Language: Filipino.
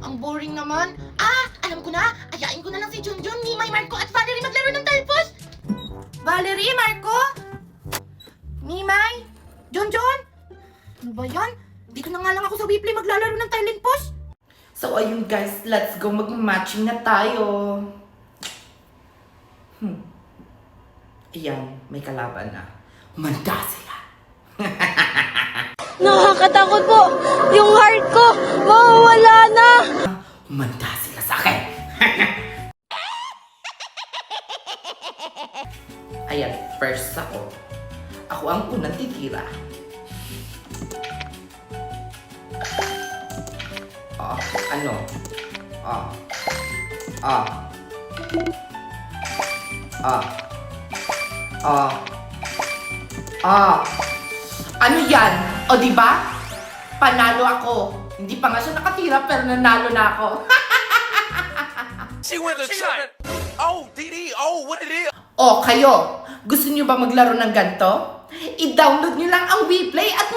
Ang boring naman. Ah, alam ko na. Ayain ko na lang si Junjun, Nimay, Marco at Valerie maglaro ng talpos. Valerie, Marco? Nimay? Junjun? Ano ba yan? Dito na nga lang ako sa Weebly maglalaro ng talent post. So ayun guys, let's go mag-matching na tayo. Hmm. Ayan, may kalaban na. Manda sila. Nakakatakot po! Yung heart ko, mawawala na! Manda sila sa akin. Ayan, first ako. Ako ang unang titira. Ah, ano? Ah. Ah. Ah. Ah. Ah. Ano yan? O di ba? Panalo ako. Hindi pa nga siya nakatira pero nanalo na ako. She went to shot. Oh, DD. Oh, what it is? O kayo, gusto niyo ba maglaro ng ganto? I-download niyo lang ang WePlay at